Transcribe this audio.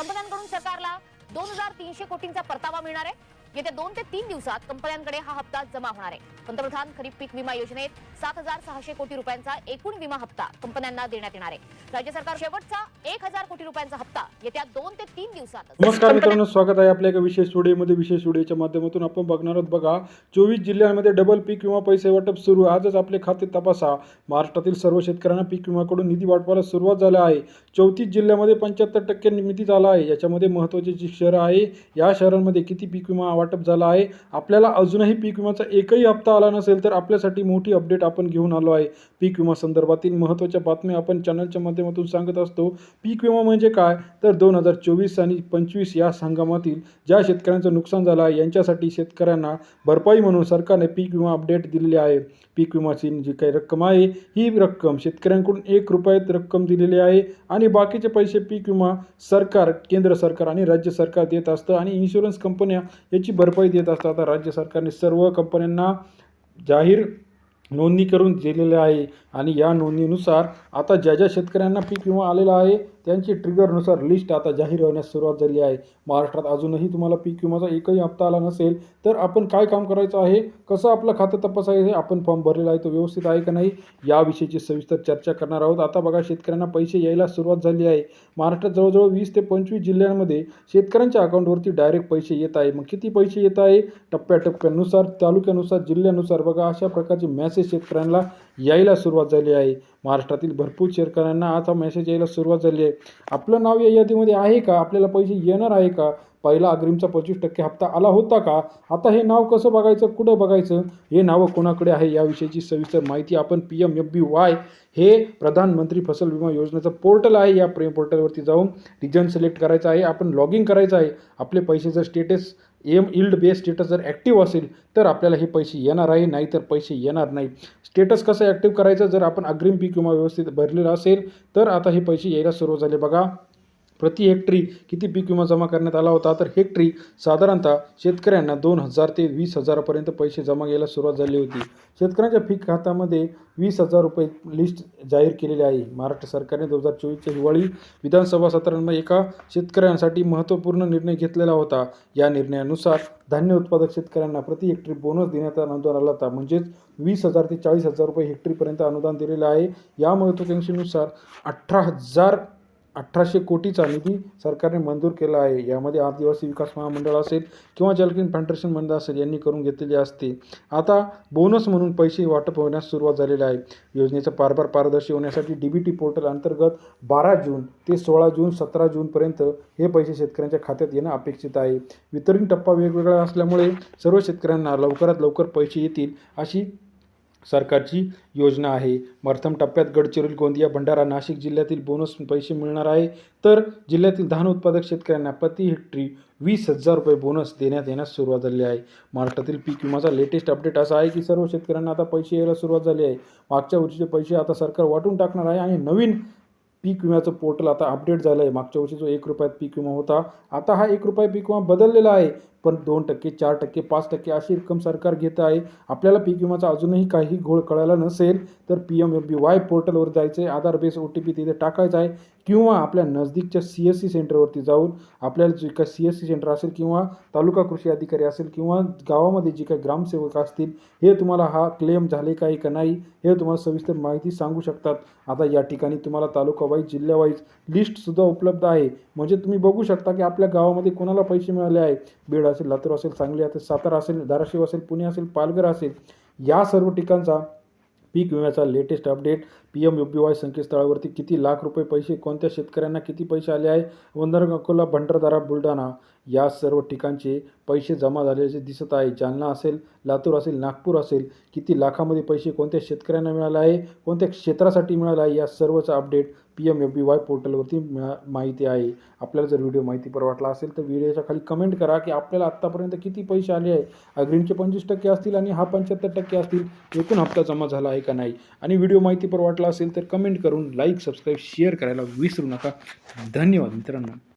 कंपन्यांकडून सरकारला दोन हजार तीनशे कोटींचा परतावा मिळणार आहे. येत्या दोन ते तीन दिवसात कंपन्यांकडे हा हप्ता जमा होणार आहे. पंतप्रधान खरीप पीक विमा योजनेत सात हजार सहाशे कोटी रुपयांचा एकूण विमा हप्ता कंपन्यांना देण्यात येणार आहे. राज्य सरकार शेवटचा एक हजार कोटी रुपयांचा हप्ता येत्या दोन ते तीन दिवसात नमस्कार मित्रांनो स्वागत आहे आपल्या एका विशेष व्हिडिओमध्ये. विशेष व्हिडिओच्या माध्यमातून आपण बघणार आहोत बघा चोवीस जिल्ह्यांमध्ये डबल पीक विमा पैसे वाटप सुरू आजच आपले खाते तपासा. महाराष्ट्रातील सर्व शेतकऱ्यांना पीक विमाकडून निधी वाटपाला सुरुवात झाली आहे. चौतीस जिल्ह्यामध्ये पंच्याहत्तर टक्के निधी झाला आहे. याच्यामध्ये महत्त्वाची जी शहरं आहे या शहरांमध्ये किती पीक विमा वाटप झाला आहे. आपल्याला अजूनही पीक विमाचा एकही हप्ता आला नसेल तर आपल्यासाठी मोठी अपडेट आपण घेऊन आलो आहे. पीक विमा संदर्भातील महत्त्वाच्या बातम्या आपण चॅनलच्या माध्यमातून सांगत असतो. पीक विमा म्हणजे काय? तर दोन हजार चोवीस आणि पंचवीस या हंगामातील ज्या शेतकऱ्यांचं नुकसान झालं आहे यांच्यासाठी शेतकऱ्यांना भरपाई म्हणून सरकारने पीक विमा अपडेट दिलेली आहे. पीक विमाची जी काही रक्कम आहे ही रक्कम शेतकऱ्यांकडून एक रुपयात रक्कम दिलेली आहे आणि बाकीचे पैसे पीक विमा सरकार केंद्र सरकार आणि राज्य सरकार देत असतं आणि इन्शुरन्स कंपन्या याची भरपाई देत असतात आता राज्य सरकारने सर्व कंपन्यांना जाहीर नोंदणी करून दिलेली आहे. आणि या नोंदणीनुसार आता ज्या ज्या शेतकऱ्यांना पीक विमा आलेला आहे त्यांची ट्रिगरनुसार लिस्ट आता जाहीर होण्यास सुरुवात झाली आहे. महाराष्ट्रात अजूनही तुम्हाला पीक विमाचा एकही हप्ता आला नसेल तर आपण काय काम करायचं आहे? कसं आपलं खातं तपासायचं आहे? आपण फॉर्म भरलेला आहे तो व्यवस्थित आहे का नाही? याविषयीची सविस्तर चर्चा करणार आहोत. आता बघा शेतकऱ्यांना पैसे यायला सुरुवात झाली आहे. महाराष्ट्रात जवळजवळ वीस ते पंचवीस जिल्ह्यांमध्ये शेतकऱ्यांच्या अकाउंटवरती डायरेक्ट पैसे येत आहे. मग किती पैसे येत आहे? टप्प्याटप्प्यानुसार तालुक्यानुसार जिल्ह्यानुसार बघा अशा प्रकारचे मॅसेज शेतकऱ्यांना यायला सुरुवात झाली आहे. महाराष्ट्रातील भरपूर शेतकऱ्यांना आता मेसेज यायला सुरुवात झाली आहे. आपलं नाव या यादीमध्ये आहे का? आपल्याला पैसे येणार आहे का? पहिला अग्रिमचा पंचवीस टक्के हप्ता आला होता का? आता हे नाव कसं बघायचं? कुठं बघायचं? हे नावं कोणाकडे आहे? याविषयीची सविस्तर माहिती आपण P M F B Y हे प्रधानमंत्री फसल विमा योजनेचं पोर्टल आहे. या प्रेम पोर्टलवरती जाऊन रिजन सिलेक्ट करायचं आहे. आपण लॉग इन करायचं आहे. आपले पैशाचं स्टेटस एम इल्ड बेस स्टेटस जर ॲक्टिव्ह असेल तर आपल्याला हे पैसे येणार आहे नाहीतर पैसे येणार नाही. स्टेटस कसं ॲक्टिव्ह करायचं? जर आपण अग्रिम पी किंवा व्यवस्थित भरलेलं असेल तर आता हे पैसे यायला सुरू झाले. बघा प्रति हेक्टरी किती पीक विमा जमा करण्यात आला होता? तर हेक्टरी साधारणतः शेतकऱ्यांना दोन हजार ते वीस हजारापर्यंत पैसे जमा घ्यायला सुरुवात झाली होती. शेतकऱ्यांच्या पीक खात्यामध्ये वीस हजार रुपये लिस्ट जाहीर केलेली आहे. महाराष्ट्र सरकारने दोन हजार चोवीसच्या हिवाळी विधानसभा सत्रांमध्ये एका शेतकऱ्यांसाठी महत्त्वपूर्ण निर्णय घेतलेला होता. या निर्णयानुसार धान्य उत्पादक शेतकऱ्यांना प्रति हेक्टरी बोनस देण्यात अनुदान आला होता. म्हणजेच वीस हजार ते चाळीस हजार रुपये हेक्टरीपर्यंत अनुदान दिलेलं आहे. या महत्त्वाकांक्षेनुसार अठरा हजार अठराशे कोटीचा निधी सरकारने मंजूर केला आहे. यामध्ये आदिवासी विकास महामंडळ असेल किंवा जलकिन फाउंडेशन मंडळ असेल यांनी करून घेतलेली असते. आता बोनस म्हणून पैसे वाटप होण्यास सुरुवात झालेली आहे. योजनेचा पारभार पारदर्शी होण्यासाठी डी बी टी पोर्टल अंतर्गत बारा जून ते सोळा जून सतरा जूनपर्यंत हे पैसे शेतकऱ्यांच्या खात्यात येणं अपेक्षित आहे. वितरण टप्पा वेगवेगळा असल्यामुळे सर्व शेतकऱ्यांना लवकरात लवकर पैसे येतील अशी सरकारची योजना आहे. प्रथम टप्प्यात गडचिरोली गोंदिया भंडारा नाशिक जिल्ह्यातील बोनस पैसे मिळणार आहे. तर जिल्ह्यातील धान उत्पादक शेतकऱ्यांना प्रति हेक्टरी वीस हजार रुपये बोनस देण्यात येण्यास सुरुवात झाली आहे. महाराष्ट्रातील पीक विमाचा लेटेस्ट अपडेट असा आहे की सर्व शेतकऱ्यांना आता पैसे यायला सुरुवात झाली आहे. मागच्या वर्षीचे पैसे आता सरकार वाटून टाकणार आहे आणि नवीन पीक विम्याचं पोर्टल आता अपडेट झालं आहे. मागच्या वर्षी जो एक रुपयात पीक विमा होता आता हा एक रुपया पीक विमा बदललेला आहे. पण दोन टक्के चार टक्के पाच टक्के अशी रक्कम सरकार घेत आहे. आपल्याला पीक विमाचा अजूनही काही घोळ कळायला नसेल तर P M M B Y पोर्टलवर जायचं आहे Aadhaar base O T P तिथे टाकायचा आहे. किंवा आपल्या नजदीकच्या सी एस सी सेंटरवरती जाऊन आपल्याला जे काही सी एस सी सेंटर असेल किंवा तालुका कृषी अधिकारी असेल किंवा गावामध्ये जे काही ग्रामसेवक असतील हे तुम्हाला हा क्लेम झाले काही का नाही हे तुम्हाला सविस्तर माहिती सांगू शकतात. आता या ठिकाणी तुम्हाला तालुका वाईज जिल्हा वाईज लिस्टसुद्धा उपलब्ध आहे. म्हणजे तुम्ही बघू शकता की आपल्या गावामध्ये कोणाला पैसे मिळाले आहे? बीड असेल लातूर असेल सांगली असेल सातारा असेल धाराशिव असेल पुणे असेल पालघर असेल या सर्व ठिकाणचा पीक विम्याचा latest update P M U P Y संकेतस्थळावरती किती लाख रुपये पैसे कोणत्या शेतकऱ्यांना किती पैसे आले आहे? वंदर अकोला भंडारदारा बुलढाणा या सर्व ठिकाणचे पैसे जमा झाल्याचे दिसत आहे. जालना असेल लातूर असेल नागपूर असेल किती लाखामध्ये पैसे कोणत्या शेतकऱ्यांना मिळाले आहे? कोणत्या क्षेत्रासाठी मिळालं आहे? या सर्वचा update P M F P Y पोर्टलवरती माहिती आहे. आपल्याला जर व्हिडिओ माहितीपर वाटला असेल तर व्हिडिओच्या खाली कमेंट करा की आपल्याला आत्तापर्यंत किती पैसे आले आहे? अग्रिमचे पंचवीस टक्के असतील आणि हा पंच्याहत्तर टक्के असतील एकूण हप्ता जमा झाला आहे का नाही? आणि व्हिडिओ माहितीपर वाटला असेल तर कमेंट करून लाईक सबस्क्राईब शेअर करायला विसरू नका. धन्यवाद मित्रांनो.